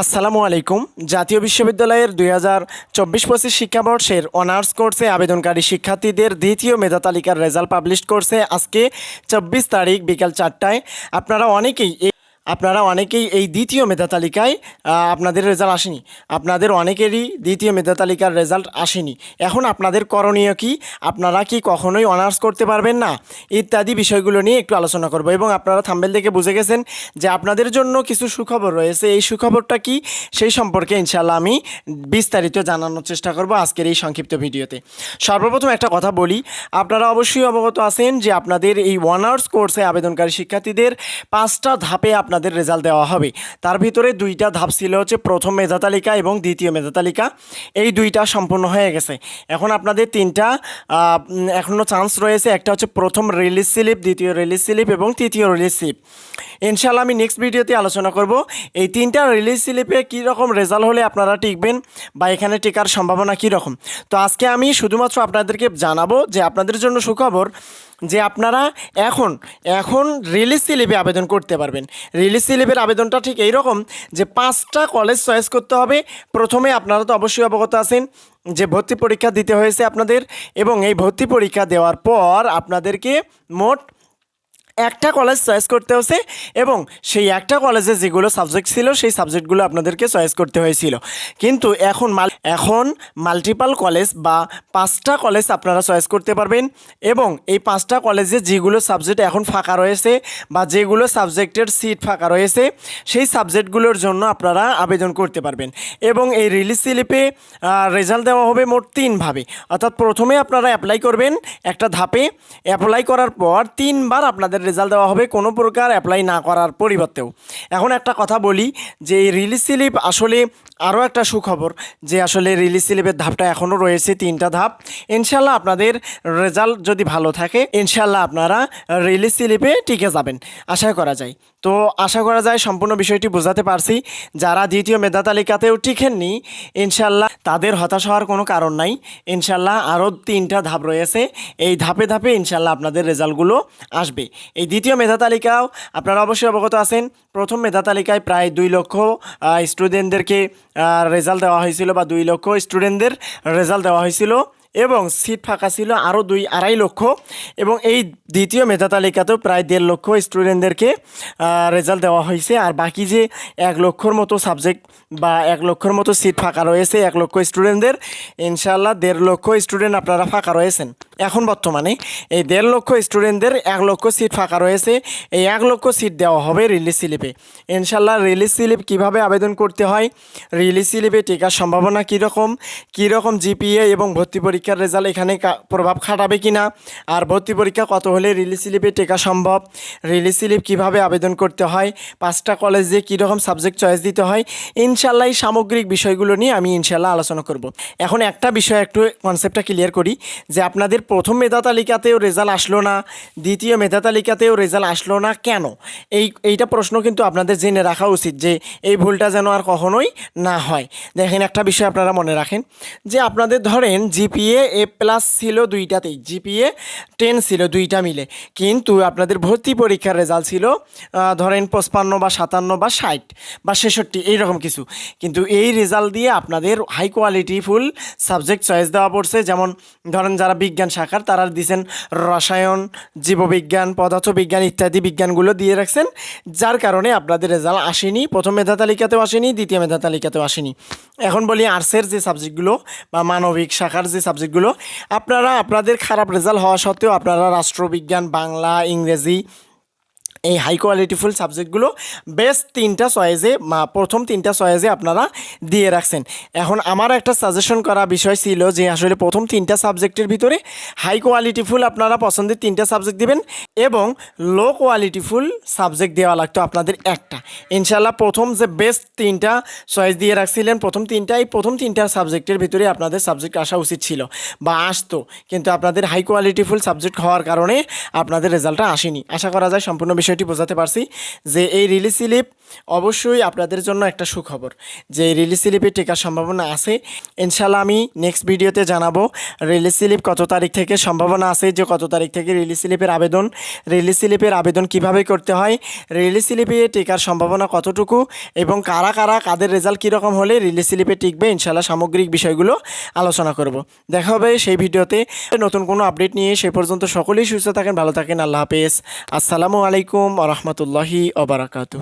আসসালামু আলাইকুম। জাতীয় বিশ্ববিদ্যালয়ের দুই হাজার চব্বিশ পঁচিশ শিক্ষাবর্ষের অনার্স কোর্সে আবেদনকারী শিক্ষার্থীদের দ্বিতীয় মেধা তালিকার রেজাল্ট পাবলিশ করছে আজকে চব্বিশ তারিখ বিকাল চারটায়। আপনারা অনেকেই আপনারা অনেকেই এই দ্বিতীয় মেধা তালিকায় আপনাদের রেজাল্ট আসেনি। আপনাদের অনেকেরই দ্বিতীয় মেধা তালিকার রেজাল্ট আসেনি। এখন আপনাদের করণীয় কি? আপনারা কি কখনোই অনার্স করতে পারবেন না? ইত্যাদি বিষয়গুলো নিয়ে একটু আলোচনা করব এবং আপনারা থাম্বেল থেকে বুঝে গেছেন যে আপনাদের জন্য কিছু সুখবর রয়েছে। এই সুখবরটা কি? সেই সম্পর্কে ইনশাল্লাহ আমি বিস্তারিত জানানোর চেষ্টা করব আজকের এই সংক্ষিপ্ত ভিডিওতে। সর্বপ্রথম একটা কথা বলি, আপনারা অবশ্যই অবগত আছেন যে আপনাদের এই অনার্স কোর্সে আবেদনকারী শিক্ষার্থীদের পাঁচটা ধাপে আপনাদের রেজাল্ট দেওয়া হবে। তার ভিতরে দুইটা ধাপ ছিল হচ্ছে প্রথম মেধা তালিকা এবং দ্বিতীয় মেধা তালিকা। এই দুইটা সম্পূর্ণ হয়ে গেছে। এখন আপনাদের তিনটা এখনও চান্স রয়েছে। একটা হচ্ছে প্রথম রিলিজ স্লিপ দ্বিতীয় রিলিজ স্লিপ এবং তৃতীয় রিলিজ স্লিপ ইনশাল্লাহ আমি নেক্সট ভিডিওতে আলোচনা করব। এই তিনটা রিলিজ স্লিপে কী রকম রেজাল্ট হলে আপনারা টিকবেন বা এখানে টিকার সম্ভাবনা কী রকম তো আজকে আমি শুধুমাত্র আপনাদেরকে জানাব যে আপনাদের জন্য সুখবর যে আপনারা এখন এখন রিলিজ স্লিপে আবেদন করতে পারবেন। রিলিজ স্লিপের আবেদনটা ঠিক এই রকম যে পাঁচটা কলেজ চয়েস করতে হবে। প্রথমে আপনারা তো অবশ্যই অবগত আছেন যে ভর্তি পরীক্ষা দিতে হয়েছে আপনাদের এবং এই ভর্তি পরীক্ষা দেওয়ার পর আপনাদেরকে মোট একটা কলেজ চয়েস করতে হয়েছে এবং সেই একটা কলেজে যেগুলো সাবজেক্ট ছিল, সেই সাবজেক্টগুলো আপনাদেরকে চয়েস করতে হয়েছিল। কিন্তু এখন মাল এখন মাল্টিপাল কলেজ বা পাঁচটা কলেজ আপনারা চয়েস করতে পারবেন এবং এই পাঁচটা কলেজে যেগুলো সাবজেক্ট এখন ফাঁকা রয়েছে বা যেগুলো সাবজেক্টের সিট ফাঁকা রয়েছে, সেই সাবজেক্টগুলোর জন্য আপনারা আবেদন করতে পারবেন। এবং এই রিলিজ স্লিপে রেজাল্ট দেওয়া হবে মোট তিনভাবে অর্থাৎ প্রথমে আপনারা অ্যাপ্লাই করবেন একটা ধাপে। অ্যাপ্লাই করার পর তিনবার আপনাদের রেজাল্ট দেওয়া হবে কোনো প্রকার অ্যাপ্লাই না করার পরিবর্তেও। এখন একটা কথা বলি যে এই রিলিজ স্লিপ আসলে আরও একটা সুখবর যে আসলে রিলিজ স্লিপের ধাপটা এখনও রয়েছে তিনটা ধাপ। ইনশাল্লাহ আপনাদের রেজাল্ট যদি ভালো থাকে ইনশাল্লাহ আপনারা রিলিজ স্লিপে টিকে যাবেন। আশা করা যায়। তো আশা করা যায় সম্পূর্ণ বিষয়টি বোঝাতে পারছি। যারা দ্বিতীয় মেধা তালিকাতেও টিকেননি ইনশাল্লাহ তাদের হতাশ হওয়ার কোনো কারণ নাই। ইনশাল্লাহ আরও তিনটা ধাপ রয়েছে। এই ধাপে ধাপে ইনশাল্লাহ আপনাদের রেজাল্টগুলো আসবে। এই দ্বিতীয় মেধা তালিকাও আপনারা অবশ্যই অবগত আছেন। প্রথম মেধা তালিকায় প্রায় দুই লক্ষ স্টুডেন্টদেরকে রেজাল্ট দেওয়া হয়েছিল বা দুই লক্ষ স্টুডেন্টদের রেজাল্ট দেওয়া হয়েছিল। এবং সিট ফাঁকা ছিল আরও দুই আড়াই লক্ষ। এবং এই দ্বিতীয় মেধা তালিকাতেও প্রায় দেড় লক্ষ স্টুডেন্টদেরকে রেজাল্ট দেওয়া হয়েছে। আর বাকি যে এক লক্ষর মতো সাবজেক্ট বা এক লক্ষর মতো সিট ফাঁকা রয়েছে, এক লক্ষ স্টুডেন্টদের ইনশাল্লাহ দেড় লক্ষ স্টুডেন্ট আপনারা ফাঁকা রয়েছেন। এখন বর্তমানে এই দেড় লক্ষ স্টুডেন্টদের এক লক্ষ সিট ফাঁকা রয়েছে। এই এক লক্ষ সিট দেওয়া হবে রিলিজ স্লিপে ইনশাল্লাহ রিলিজ স্লিপ কীভাবে আবেদন করতে হয়? রিলিজ স্লিপে টিকার সম্ভাবনা কীরকম? কীরকম জিপিএ এবং ভর্তি পরীক্ষার রেজাল্ট এখানে প্রভাব খাটাবে কি না আর ভর্তি পরীক্ষা কত হলে রিলিজ স্লিপে টেকা সম্ভব? রিলিজ স্লিপ কীভাবে আবেদন করতে হয়? পাঁচটা কলেজে কীরকম সাবজেক্ট চয়েস দিতে হয়? ইনশাল্লাহ এই সামগ্রিক বিষয়গুলো নিয়ে আমি ইনশাল্লাহ আলোচনা করব। এখন একটা বিষয় একটু কনসেপ্টটা ক্লিয়ার করি, যে আপনাদের প্রথম মেধা তালিকাতেও রেজাল্ট আসলো না, দ্বিতীয় মেধা তালিকাতেও রেজাল্ট আসলো না কেন? এই, এইটা প্রশ্ন কিন্তু আপনাদের জেনে রাখা উচিত, যে এই ভুলটা যেন আর কখনোই না হয়। দেখেন একটা বিষয় আপনারা মনে রাখেন, যে আপনাদের ধরেন জিপিএ এ প্লাস ছিল দুইটাতেই, জিপিএ টেন ছিল দুইটা মিলে। কিন্তু আপনাদের ভর্তি পরীক্ষার রেজাল্ট ছিল ধরেন পঁচপান্ন বা সাতান্ন বা ষাট বা ছেষট্টি, এইরকম কিছু। কিন্তু এই রেজাল্ট দিয়ে আপনাদের high quality full subject choice দেওয়া পড়ছে। যেমন ধরেন যারা বিজ্ঞান শাখার, তারা দিয়েছেন রসায়ন, জীববিজ্ঞান, পদার্থবিজ্ঞান ইত্যাদি বিজ্ঞানগুলো দিয়ে রাখছেন। যার কারণে আপনাদের রেজাল্ট আসেনি, প্রথম মেধা তালিকাতেও আসেনি, দ্বিতীয় মেধা তালিকাতেও আসেনি। এখন বলি আর্টসের যে সাবজেক্টগুলো বা মানবিক শাখার যে সাবজেক্টগুলো আপনারা আপনাদের খারাপ রেজাল্ট হওয়া সত্ত্বেও আপনারা রাষ্ট্রবিজ্ঞান বাংলা ইংরেজি এই হাই কোয়ালিটিফুল সাবজেক্টগুলো বেস্ট তিনটা চয়েসে প্রথম তিনটা চয়েসে আপনারা দিয়ে রাখছেন। এখন আমার একটা সাজেশন করা বিষয় ছিল যে, আসলে প্রথম তিনটা সাবজেক্টের ভিতরে হাই কোয়ালিটিফুল আপনারা পছন্দের তিনটা সাবজেক্ট দিবেন এবং লো কোয়ালিটিফুল সাবজেক্ট দেওয়া লাগতো আপনাদের একটা। ইনশাল্লাহ প্রথম যে বেস্ট তিনটা চয়েস দিয়ে রাখছিলেন, প্রথম তিনটা এই প্রথম তিনটা সাবজেক্টের ভিতরে আপনাদের সাবজেক্ট আসা উচিত ছিল বা আসতো। কিন্তু আপনাদের হাই কোয়ালিটিফুল সাবজেক্ট হওয়ার কারণে আপনাদের রেজাল্টটা আসেনি। আশা করা যায় সম্পূর্ণ বিষয়টি বিষয়টি বোঝাতে পারছি যে এই রিলিজ স্লিপ অবশ্যই আপনাদের জন্য একটা সুখবর যে রিলিজ স্লিপে টেকার সম্ভাবনা আছে। ইনশাল্লাহ আমি নেক্সট ভিডিওতে জানাব রিলিজ স্লিপ কত তারিখ থেকে সম্ভাবনা আছে, যে কত তারিখ থেকে রিলিজ স্লিপের আবেদন, রিলিজ স্লিপের আবেদন কীভাবে করতে হয়, রিলিজ স্লিপে টেকার সম্ভাবনা কতটুকু এবং কারা কারা, কাদের রেজাল্ট কীরকম হলে রিলিজ স্লিপে টিকবে ইনশাল্লাহ সামগ্রিক বিষয়গুলো আলোচনা করব। দেখা হবে সেই ভিডিওতে। নতুন কোনো আপডেট নিয়ে সে পর্যন্ত সকলেই সুস্থ থাকেন, ভালো থাকেন, আল্লাহ হাফেজ। আসসালামু আলাইকুম। আ রহমতুল্লাহি ওবরাকাতু